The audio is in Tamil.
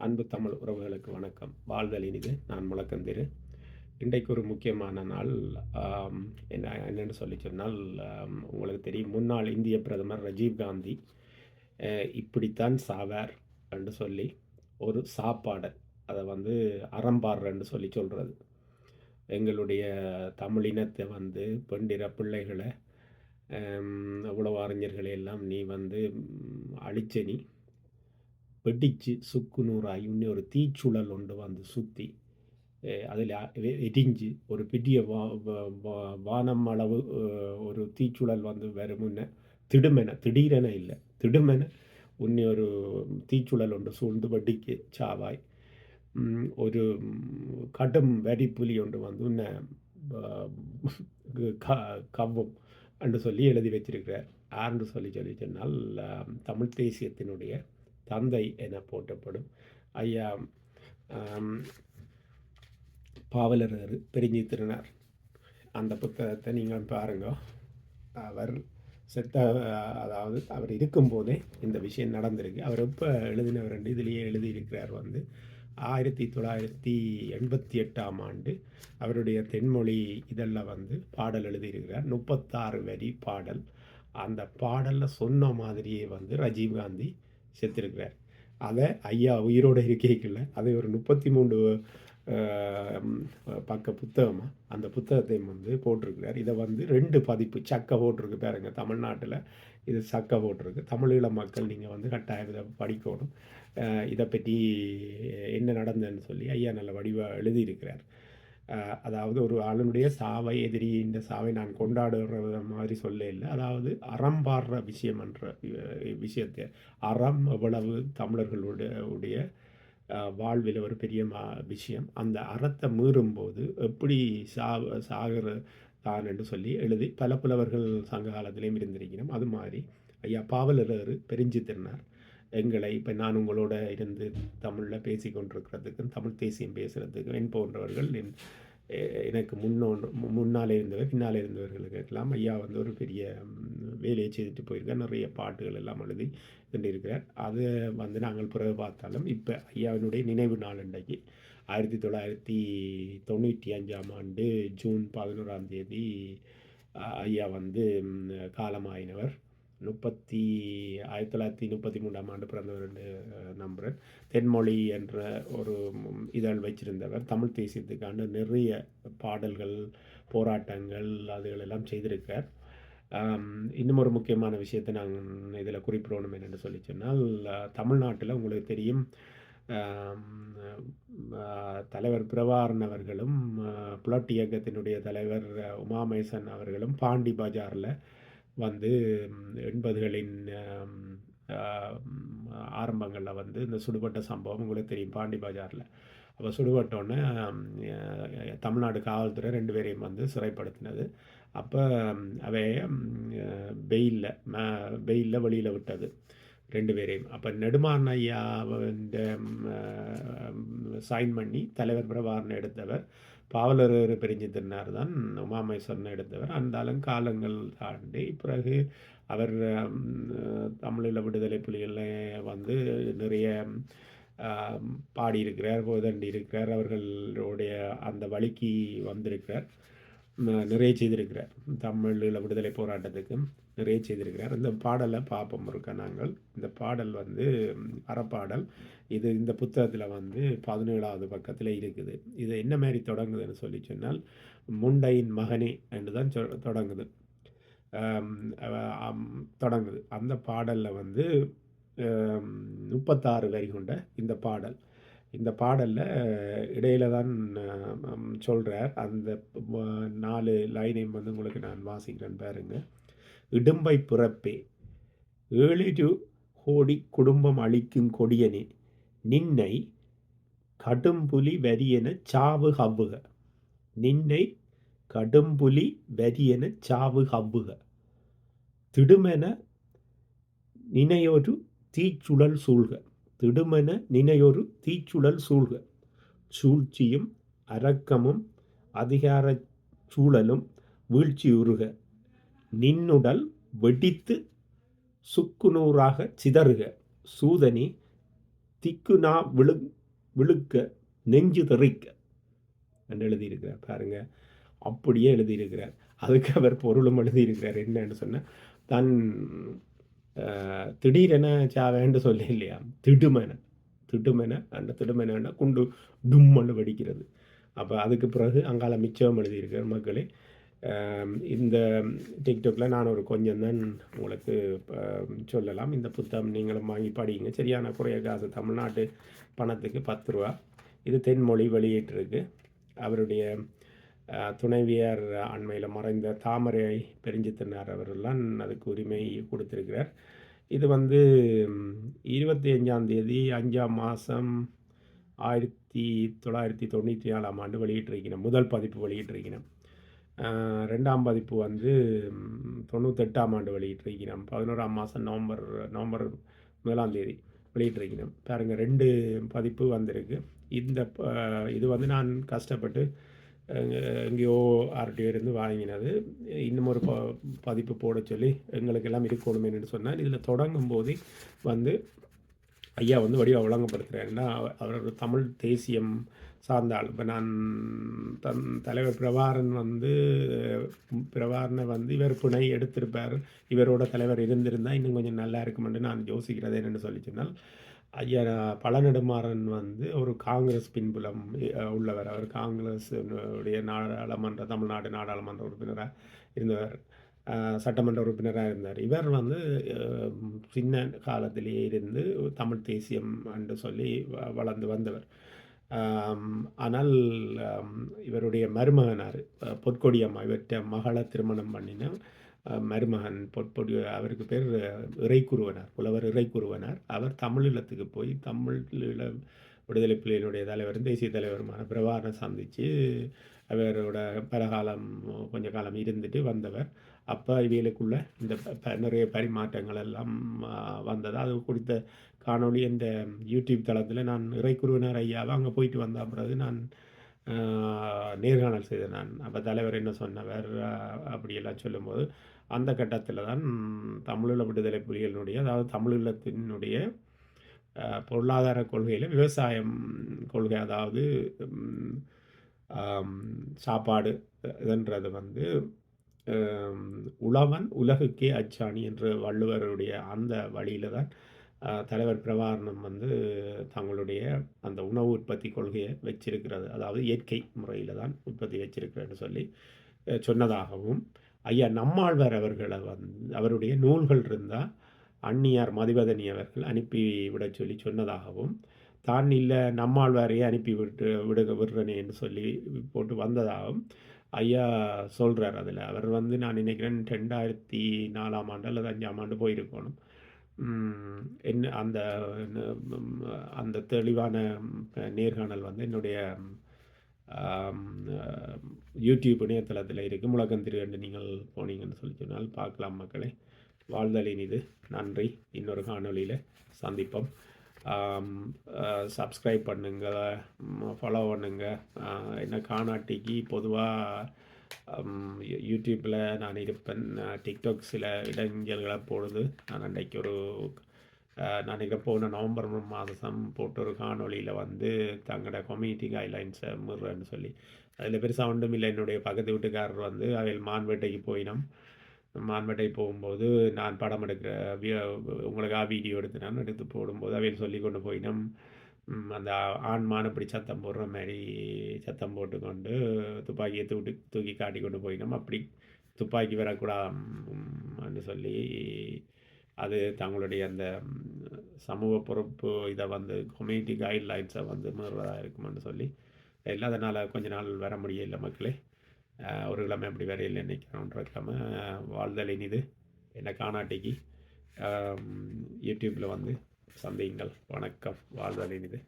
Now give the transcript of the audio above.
அன்பு தமிழ் உறவுகளுக்கு வணக்கம். வாழ்தல் இனிது நான் முழக்கந்திரு. இன்றைக்கு ஒரு முக்கியமான நாள் என்ன என்னென்னு சொல்லி சொன்னால் உங்களுக்கு தெரியும் முன்னாள் இந்திய பிரதமர் ரஜீவ் காந்தி இப்படித்தான் சாவார் என்று சொல்லி ஒரு சாப்பாடை அதை வந்து அறம்பாடுறன்னு சொல்லி சொல்கிறது எங்களுடைய தமிழினத்தை வந்து பெண்டிற பிள்ளைகளை அவ்வளோ அவ்வளவு அறிஞர்களை எல்லாம் நீ வந்து ம், அழிச்ச வெடிச்சு சுக்கு நூறாகி இன்னும் ஒரு தீச்சுழல் ஒன்று வந்து சுற்றி அதில் எரிஞ்சு ஒரு பெரிய வா வானம் அளவு ஒரு தீச்சுழல் வந்து வரும் முன்ன திடுமென திடீரென இல்லை திடுமென உன்னை ஒரு தீச்சுழல் ஒன்று சூழ்ந்து வெடிக்கு சாவாய். ஒரு கடும் வெடிப்புலி ஒன்று வந்து உன்னை க- கவ்வும் என்று சொல்லி எழுதி வச்சிருக்கிறார். ஆர்ன்னு சொல்லி சொல்லி சொன்னால் தமிழ் தேசியத்தினுடைய தந்தை என போற்றப்படும். ஐயா பாவலர் பாவலரர் பெருஞ்சி திருநார் அந்த புத்தகத்தை நீங்கள் பாருங்க. அவர் செத்த அதாவது அவர் இருக்கும்போதே இந்த விஷயம் நடந்திருக்கு. அவர் எப்போ எழுதினவர் என்று இதிலேயே எழுதியிருக்கிறார் வந்து ஆயிரத்தி தொள்ளாயிரத்தி எண்பத்தி எட்டாம் ஆண்டு அவருடைய தென்மொழி இதழில் வந்து பாடல் எழுதியிருக்கிறார். முப்பத்தாறு வரி பாடல். அந்த பாடலில் சொன்ன மாதிரியே வந்து ராஜீவ்காந்தி செத்திருக்கிறார் அதை ஐயா உயிரோடு இருக்கைக்குள்ள அதை ஒரு முப்பத்தி மூன்று பக்க புத்தகமாக அந்த புத்தகத்தை வந்து போட்டிருக்கிறார். இதை வந்து ரெண்டு பதிப்பு சக்க போட்டிருக்கு பாருங்க தமிழ்நாட்டில். இது சக்க போட்டிருக்கு. தமிழீழ மக்கள் நீங்கள் வந்து கட்டாயம் இதை படிக்கணும் இதை பற்றி என்ன நடந்ததுன்னு சொல்லி ஐயா நல்ல வடிவாக எழுதியிருக்கிறார். அதாவது ஒரு ஆளுடைய சாவை எதிரி இந்த சாவை நான் கொண்டாடுற மாதிரி சொல்ல இல்லை. அதாவது அறம்பாடுற விஷயம் என்ற விஷயத்தை. அறம் எவ்வளவு தமிழர்களுடைய உடைய வாழ்வில் ஒரு பெரிய விஷயம். அந்த அறத்தை மீறும்போது எப்படி சா சாகிற தான் என்று சொல்லி எழுதி பல புலவர்கள் சங்க காலத்திலையும் இருந்திருக்கிறோம். அது மாதிரி ஐயா பாவலரர் பெருஞ்சி திருநார் எங்களை இப்போ நான் உங்களோட இருந்து தமிழில் பேசி கொண்டிருக்கிறதுக்கும் தமிழ் தேசியம் பேசுகிறதுக்கும் என் போன்றவர்கள் என் எனக்கு முன்னோன்று முன்னாலே இருந்தவர் பின்னாலே இருந்தவர்களுக்கு எல்லாம் ஐயா வந்து ஒரு பெரிய வேலையை செய்துட்டு போயிருக்கார். நிறைய பாட்டுகள் எல்லாம் எழுதி கொண்டிருக்கிறார். அதை வந்து நாங்கள் பிறகு பார்த்தாலும் இப்போ ஐயாவினுடைய நினைவு நாள் இன்றைக்கு ஆயிரத்தி தொள்ளாயிரத்தி தொண்ணூற்றி அஞ்சாம் ஆண்டு ஜூன் பதினோராம் தேதி ஐயா வந்து காலமாயினவர். முப்பத்தி ஆயிரத்தி தொள்ளாயிரத்தி முப்பத்தி மூன்றாம் ஆண்டு பிறந்தவர் என்று நம்புகிறேன் தென்மொழி என்ற ஒரு இதழ் வச்சிருந்தவர். தமிழ் தேசியத்துக்கான நிறைய பாடல்கள் போராட்டங்கள் அதுகளெல்லாம் செய்திருக்கார். இன்னும் ஒரு முக்கியமான விஷயத்தை நான் இதில் குறிப்பிடணும் என்னென்னு சொல்லி சொன்னால் தமிழ்நாட்டில் உங்களுக்கு தெரியும் தலைவர் பிரவாரன் அவர்களும் அஹ், புலட் இயக்கத்தினுடைய தலைவர் உமாமேசன் அவர்களும் பாண்டி பஜாரில் வந்து எண்பதுகளின் ஆரம்பங்களில் வந்து இந்த சுடுபட்ட சம்பவம் உங்களுக்கு தெரியும் பாண்டி பஜாரில். அப்போ சுடுபட்டோன்னே தமிழ்நாடு காவல்துறை ரெண்டு பேரையும் வந்து சிறைப்படுத்தினது. அப்போ அவைய வெயிலில் வெயிலில் வெளியில் விட்டது ரெண்டு பேரையும். அப்போ நெடுமாறன் ஐயா இந்த சைன் பண்ணி தலைவர் பிரபாகரன் எடுத்தவர். பாவலர் பெருஞ்சி தின்னார் தான் உமாமேஸ்வரன் எடுத்தவர். அந்தாலும் காலங்கள் தாண்டி பிறகு அவர் தமிழில் விடுதலை புலிகளில் வந்து நிறைய பாடியிருக்கிறார் கோதண்டி இருக்கிறார். அவர்களுடைய அந்த வழிக்கு வந்திருக்கிறார். நிறைய செய்திருக்கிறார். தமிழில் விடுதலை போராட்டத்துக்கு நிறைய செய்திருக்கிறார். இந்த பாடலை பார்ப்போம் இருக்க நாங்கள். இந்த பாடல் வந்து அறப்பாடல். இது இந்த புத்தகத்தில் வந்து பதினேழாவது பக்கத்தில் இருக்குது. இது என்ன மாதிரி தொடங்குதுன்னு சொல்லி சொன்னால் முண்டையின் மகனே என்று தான் சொ தொடங்குது. தொடங்குது. அந்த பாடலில் வந்து முப்பத்தாறு வரி கொண்ட இந்த பாடல். இந்த பாடலில் இடையில தான் சொல்கிறார் அந்த நாலு லைனையும் வந்து உங்களுக்கு நான் வாசிக்கிறேன் பாருங்க. இடும்பை பிறப்பே ஏழிரு கோடி குடும்பம் அளிக்கும் கொடியனே நின்னை கடும்புலி வரியென சாவு ஹவ்வுக நின்னை கடும்புலி வரியென சாவு ஹவ்வுக திடுமென நினையொரு தீச்சுழல் சூழ்க. திடுமென நினையொரு தீச்சுழல் சூழ்க. சூழ்ச்சியும் அரக்கமும் அதிகாரச் சூழலும் வீழ்ச்சியுறுக நின்னுடல் வெடித்து சுக்குநூறாக சிதறுக. சூதனி திக்குனா விழு விழுக்க நெஞ்சு தெறிக்க. என்று எழுதியிருக்கிறார். பாருங்க. அப்படியே எழுதியிருக்கிறார். அதுக்கு அவர் பொருளும் எழுதியிருக்கிறார். என்னன்னு சொன்னால் தன் திடீரென சாவேன்னு சொல்லி இல்லையா? திடுமென. திடுமென அந்த திடுமென குண்டு டும்மன்னு வெடிக்கிறது. அப்போ அதுக்கு பிறகு அங்கால மிச்சம் எழுதியிருக்கிற மக்களே இந்த டிக்டாக்ல நான் ஒரு கொஞ்சம் தான் உங்களுக்கு சொல்லலாம். இந்த புத்தகம் நீங்களும் வாங்கி படிங்க சரியான குறைய காசு. தமிழ்நாட்டு பணத்துக்கு பத்து ரூபா. இது தென்மொழி வெளியிட்டிருக்கு. அவருடைய துணைவியார் அண்மையில் மறைந்த தாமரை பெருஞ்சித்தனார் அவரெல்லாம் அதுக்கு உரிமை கொடுத்திருக்கிறார். இது வந்து இருபத்தி அஞ்சாம் தேதி அஞ்சாம் மாதம் ஆயிரத்தி தொள்ளாயிரத்தி தொண்ணூற்றி நாலாம் ஆண்டு வெளியிட்டிருக்கணும் முதல் பதிப்பு வெளியிட்டிருக்கணும் ரெண்டாம் பதிப்பு வந்து தொண்ணூத்தெட்டாம் ஆண்டு வெளியிட்டிருக்கணும் பதினோராம் மாதம் நவம்பர் நவம்பர் முதலாம் தேதி வெளியிட்டிருக்கணும் பாருங்க ரெண்டு பதிப்பு வந்திருக்கு. இந்த ப- இது வந்து நான் கஷ்டப்பட்டு எங்கேயோ ஆர்டிஓ இருந்து வாங்கினது. இன்னும் ஒரு ப பதிப்பு போட சொல்லி எங்களுக்கெல்லாம் இருக்கணுமேனு சொன்னால் இதில் தொடங்கும் போதே வந்து ஐயா வந்து வடிவா வழங்கப்படுத்துகிறாருன்னா அவர் ஒரு தமிழ் தேசியம் சார்ந்த ஆள். இப்போ நான் தன் தலைவர் பிரபாரன் வந்து பிரபாரனை வந்து இவர் பிணை எடுத்திருப்பார். இவரோட தலைவர் இருந்திருந்தால் இன்னும் கொஞ்சம் நல்லா இருக்குமென்று நான் யோசிக்கிறது சொல்லி சொன்னால் ஐயா பழநெடுமாறன் வந்து ஒரு காங்கிரஸ் பின்புலம் உள்ளவர். அவர் காங்கிரஸ் உடைய நாடாளுமன்ற தமிழ்நாடு நாடாளுமன்ற உறுப்பினராக இருந்தவர். சட்டமன்ற உறுப்பினராக இருந்தார். இவர் வந்து சின்ன காலத்திலேயே இருந்து தமிழ் தேசியம் என்று சொல்லி வளர்ந்து வந்தவர். ஆனால் இவருடைய மருமகனார் பொற்கொடியம்மா இவற்றை மகளை திருமணம் பண்ணினால் மருமகன் பொற்பொடி அவருக்கு பேர் இறைக்குருவனார் புலவர் இறைக்குருவனார். அவர் தமிழீழத்துக்கு போய் தமிழீழ விடுதலை புலிகளுடைய தலைவரும் தேசிய தலைவருமான பிரபாகரனை சந்தித்து அவரோட பலகாலம் கொஞ்ச காலம் இருந்துட்டு வந்தவர். அப்போ இவைகளுக்குள்ள இந்த ப- நிறைய பரிமாற்றங்கள் எல்லாம் வந்தது. அது குறித்த காணொளி இந்த யூடியூப் தளத்தில் நான் இறைக்குருவினர் ஐயாவை அங்கே போயிட்டு வந்த பிறகு நான் நேர்காணல் செய்தேன் நான். அப்போ தலைவர் என்ன சொன்னவர்? அப்படியெல்லாம் சொல்லும்போது அந்த கட்டத்தில் தான் தமிழீழ விடுதலை புலிகளினுடைய அதாவது தமிழீழத்தினுடைய பொருளாதார கொள்கையில் விவசாயம் கொள்கை அதாவது சாப்பாடு இதுன்றது வந்து உழவன் உலகுக்கே அச்சாணி என்று வள்ளுவருடைய அந்த வழியில் தான் தலைவர் பிரபாரணம் வந்து தங்களுடைய அந்த உணவு உற்பத்தி கொள்கையை வச்சிருக்கிறது. அதாவது இயற்கை முறையில் தான் உற்பத்தி வச்சிருக்கிறேன்னு சொல்லி சொன்னதாகவும் ஐயா நம்மாழ்வார் அவர்களை வந்து அவருடைய நூல்கள் இருந்தால் அந்நியார் மதிவதனி அவர்கள் அனுப்பி விட சொல்லி சொன்னதாகவும் தான் இல்லை நம்மாழ்வாரையே அனுப்பி விட்டு விடுக விடுறனேன்னு சொல்லி போட்டு வந்ததாகவும் ஐயா சொல்கிறார் அதில். அவர் வந்து நான் நினைக்கிறேன் ரெண்டாயிரத்தி நாலாம் ஆண்டு அல்லது அஞ்சாம் ஆண்டு போயிருக்கணும். என் என்ன அந்த அந்த தெளிவான நேர்காணல் வந்து என்னுடைய யூடியூப் இணையதளத்தில் இருக்குது முழக்கந்திரு என்று நீங்கள் போனீங்கன்னு சொல்லி சொன்னால் பார்க்கலாம் மக்களே. வாழ்தலின் இது. நன்றி. இன்னொரு காணொலியில் சந்திப்போம். சப்ஸ்கிரைப் பண்ணுங்க ஃபாலோ பண்ணுங்க. என்ன காணாட்டிக்கு பொதுவாக யூடியூப்பில் நான் இருப்பேன் டிக்டாக் சில இடைஞ்சல்களை போடுது. நான் அன்றைக்கு ஒரு நான் இங்கே போன நவம்பர் மாதம் போட்ட ஒரு காணொளியில் வந்து தங்களோட கம்யூனிட்டி கைட்லைன்ஸை மீறுறேன்னு சொல்லி. அதில் பெருசாக ஒன்றும் இல்லை. என்னுடைய பக்கத்து வீட்டுக்காரர் வந்து அவையில் மான்வேட்டைக்கு போயினோம். மான்வேட்டை போகும்போது நான் படம் எடுக்கிற உங்களுக்காக வீடியோ எடுத்து நான் எடுத்து போடும்போது அவையில் சொல்லி கொண்டு போயினோம். அந்த ஆண்மான இப்படி சத்தம் போடுற மாதிரி சத்தம் போட்டுக்கொண்டு துப்பாக்கியை தூட்டி தூக்கி காட்டி கொண்டு போயினோம் அப்படி துப்பாக்கி வரக்கூடாதுன்னு சொல்லி அது தங்களுடைய அந்த சமூக பொறுப்பு இதை வந்து கம்யூனிட்டி கைட்லைன்ஸை வந்து மீறுவதாக இருக்குமென்னு சொல்லி இல்லாதனால கொஞ்ச நாள் வர முடியல மக்களே. ஒரு கிழமை அப்படி வரையில் நினைக்கிறோன்ற கிழமை வாழ்தல் இனிது என்னை காணாட்டிக்கு. யூடியூப்பில் வந்து சந்தியுங்கள் வணக்கம் வாழ்தல் இனிது.